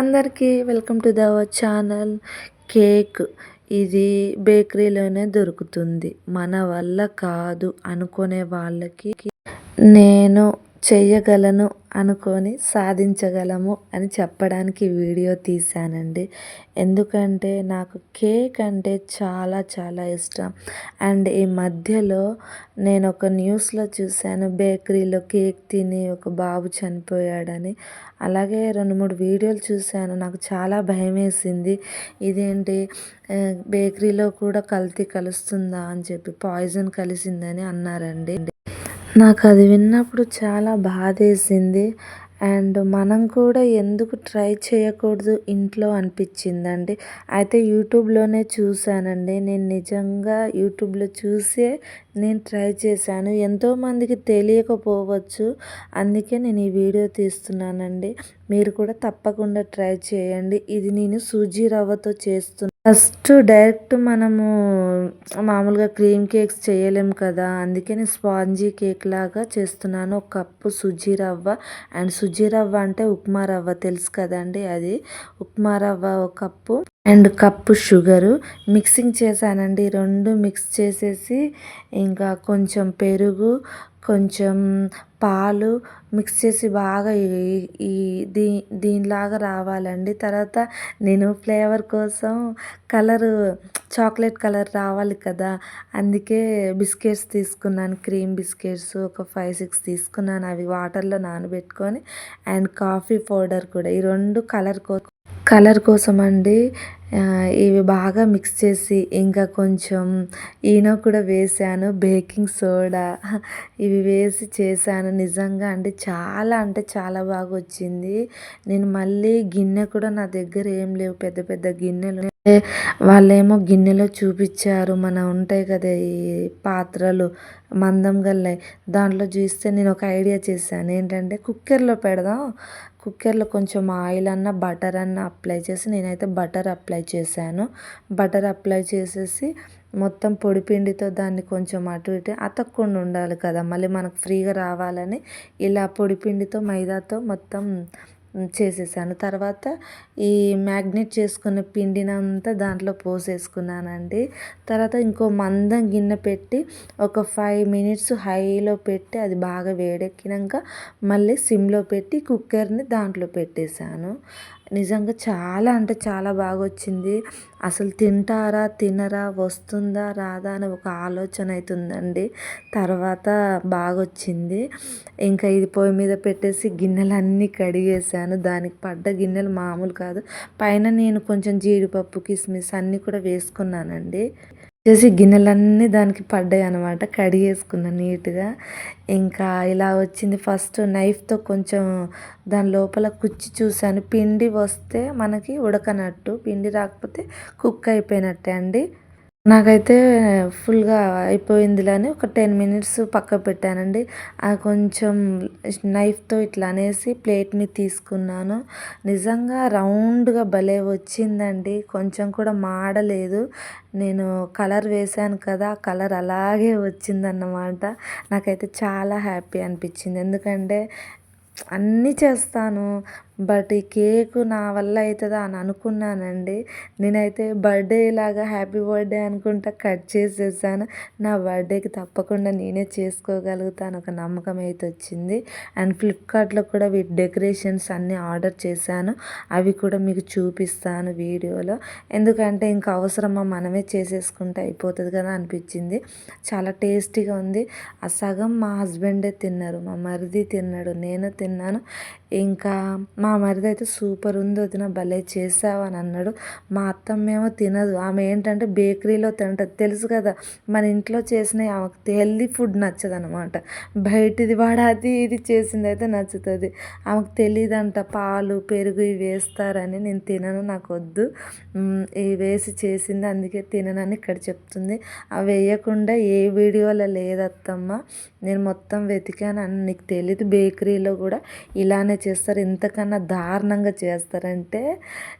అందరికీ welcome to the channel. Cake ఇది బేకరీలోనే దొరుకుతుంది. మన వల్ల కాదు అనుకునే వాళ్ళకి. నేను చెయ్యగలను అనుకొని సాధించగలము అని చెప్పడానికి వీడియో తీశానండి. ఎందుకంటే నాకు కేక్ అంటే చాలా చాలా ఇష్టం. అండ్ ఈ మధ్యలో నేను ఒక న్యూస్లో చూశాను బేకరీలో కేక్ తిని ఒక బాబు చనిపోయాడని. అలాగే రెండు మూడు వీడియోలు చూశాను నాకు చాలా భయం వేసింది ఇదేంటి బేకరీలో కూడా కల్తీ కలుస్తుందా అని చెప్పి పాయిజన్ కలిసిందని అన్నారండి. నాకు అది విన్నప్పుడు చాలా బాధేసింది. అండ్ మనం కూడా ఎందుకు ట్రై చేయకూడదు ఇంట్లో అనిపించిందండి. అయితే యూట్యూబ్లోనే చూశానండి. నేను నిజంగా యూట్యూబ్లో చూసే నేను ట్రై చేశాను. ఎంతోమందికి తెలియకపోవచ్చు. అందుకే నేను ఈ వీడియో తీస్తున్నానండి. మీరు కూడా తప్పకుండా ట్రై చేయండి. ఇది నేను సూజీ రవ్వతో చేస్తున్నాను ఫస్ట్ డైరెక్ట్ మనము మామూలుగా క్రీమ్ కేక్స్ చేయలేము కదా. అందుకే నేను స్పాంజీ కేక్ లాగా చేస్తున్నాను. ఒక కప్పు సుజీ రవ్వ. అండ్ సుజీ రవ్వ అంటే ఉప్మా రవ్వ తెలుసు కదండి అది. ఉప్మా రవ్వ ఒక cup. And cup sugar. Mixing చేశానండి. రెండు మిక్స్ చేసేసి ఇంకా కొంచెం పెరుగు కొంచెం పాలు మిక్స్ చేసి బాగా ఈ దీ దీనిలాగా రావాలండి. తర్వాత నేను ఫ్లేవర్ కోసం కలరు చాక్లెట్ కలర్ రావాలి కదా. అందుకే బిస్కెట్స్ తీసుకున్నాను. క్రీమ్ బిస్కెట్స్ ఒక ఫైవ్ సిక్స్ తీసుకున్నాను. అవి వాటర్లో నానబెట్టుకొని అండ్ కాఫీ పౌడర్ కూడా. ఈ రెండు కలర్ కో కలర్ కోసం అండి ఇవి బాగా మిక్స్ చేసి ఇంకా కొంచెం ఈనో కూడా వేసాను. బేకింగ్ సోడా ఇవి వేసి చేశాను. నిజంగా అంటే చాలా అంటే చాలా బాగా వచ్చింది నేను మళ్ళీ గిన్నె కూడా నా దగ్గర ఏం లేవు. పెద్ద పెద్ద గిన్నెలు వాళ్ళేమో గిన్నెలో చూపించారు మన ఉంటాయి కదా ఈ పాత్రలు మందం గల్లాయి దాంట్లో చూస్తే నేను ఒక ఐడియా చేశాను. ఏంటంటే కుక్కర్లో పెడదాం. కుక్కర్లో కొంచెం ఆయిల్ అన్న బటర్ అన్న అప్లై చేసి నేనైతే బటర్ అప్లై చేశాను. బటర్ అప్లై చేసేసి మొత్తం పొడిపిండితో దాన్ని కొంచెం అటు ఇటు అతక్కుండా ఉండాలి కదా. మళ్ళీ మనకు ఫ్రీగా రావాలని ఇలా పొడిపిండితో మైదాతో మొత్తం చేసేసాను. తర్వాత ఈ మ్యాగ్నెట్ చేసుకున్న పిండినంతా దాంట్లో పోసేసుకున్నానండి. తర్వాత ఇంకో మందం గిన్నె పెట్టి ఒక ఫైవ్ మినిట్స్ హైలో పెట్టి అది బాగా వేడెక్కినాక మళ్ళీ సిమ్లో పెట్టి కుక్కర్ని దాంట్లో పెట్టేశాను. నిజంగా చాలా అంటే చాలా బాగా వచ్చింది అసలు తింటారా తినరా వస్తుందా రాదా అని ఒక ఆలోచన అవుతుందండి తర్వాత బాగా వచ్చింది ఇంకా ఇది పొయ్యి మీద పెట్టేసి గిన్నెలన్నీ కడిగేసాను దానికి పడ్డ గిన్నెలు మామూలు కాదు. పైన నేను కొంచెం జీడిపప్పు కిస్మిస్ అన్నీ కూడా వేసుకున్నానండి. చేసి గిన్నెలన్నీ దానికి పడ్డాయి అనమాట కడిగేసుకున్నా నీట్గా. ఇంకా ఇలా వచ్చింది ఫస్ట్ నైఫ్తో కొంచెం దాని లోపల కుచ్చి చూశాను. పిండి వస్తే మనకి ఉడకనట్టు. పిండి రాకపోతే కుక్ అయిపోయినట్టే అండి. నాకైతే ఫుల్గా అయిపోయిందిలే అని ఒక టెన్ మినిట్స్ పక్క పెట్టానండి. ఆ కొంచెం నైఫ్తో ఇట్లా అనేసి ప్లేట్ మీద తీసుకున్నాను. నిజంగా రౌండ్గా భలే వచ్చిందండి. కొంచెం కూడా మాడలేదు. నేను కలర్ వేశాను కదా కలర్ అలాగే వచ్చిందన్నమాట. నాకైతే చాలా హ్యాపీ అనిపించింది. ఎందుకంటే అన్నీ చేస్తాను. బట్ ఈ కేకు నా వల్ల అవుతుందా అని అనుకున్నానండి. నేనైతే బర్త్డే లాగా హ్యాపీ బర్త్డే అనుకుంటా కట్ చేసేసాను నా బర్త్డేకి తప్పకుండా నేనే చేసుకోగలుగుతాను ఒక నమ్మకం అయితే వచ్చింది. అండ్ ఫ్లిప్కార్ట్లో కూడా వీటి డెకరేషన్స్ అన్నీ ఆర్డర్ చేశాను. అవి కూడా మీకు చూపిస్తాను వీడియోలో. ఎందుకంటే ఇంకా అవసరమా మనమే చేసేసుకుంటే అయిపోతుంది కదా అనిపించింది. చాలా టేస్టీగా ఉంది. ఆ సగం మా హస్బెండే తిన్నారు. మా మరిది తిన్నాడు. నేను తిన్నాను. ఇంకా మా మరిది అయితే సూపర్ ఉంది వదిన భలే చేసావు అని అన్నాడు. మా అత్తమ్మేమో తినదు. ఆమె ఏంటంటే బేకరీలో తింటది. తెలుసు కదా మన ఇంట్లో చేసిన ఆమెకు హెల్దీ ఫుడ్ నచ్చదు అనమాట బయటిది వాడు అది ఇది చేసింది అయితే నచ్చుతుంది. ఆమెకు తెలియదంట పాలు పెరుగు ఇవి వేస్తారని. నేను తినను నాకు వద్దు. ఇవి వేసి చేసింది అందుకే తిననని ఇక్కడ చెప్తుంది. అవి వేయకుండా ఏ వీడియోలో లేదత్తమ్మ. నేను మొత్తం వెతికాను అని నీకు తెలియదు బేకరీలో కూడా ఇలానే చేస్తారు ఇంతకన్నా దారుణంగా చేస్తారంటే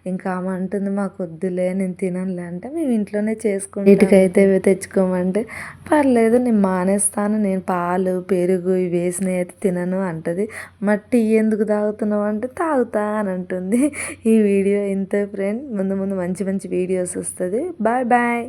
ఇంకా ఆమె అంటుంది మాకు వద్దులే నేను తిననులే అంటే మేము ఇంట్లోనే చేసుకుంటాం. వీటికైతే తెచ్చుకోమంటే పర్లేదు నేను మానేస్తాను నేను పాలు పెరుగు ఇవి వేసినవి అయితే తినను అంటది. మరి టీ ఎందుకు తాగుతున్నావు? అంటే తాగుతా అని అంటుంది. ఈ వీడియో ఇంతే ఫ్రెండ్. ముందు ముందు మంచి మంచి వీడియోస్ వస్తుంది. Bye bye.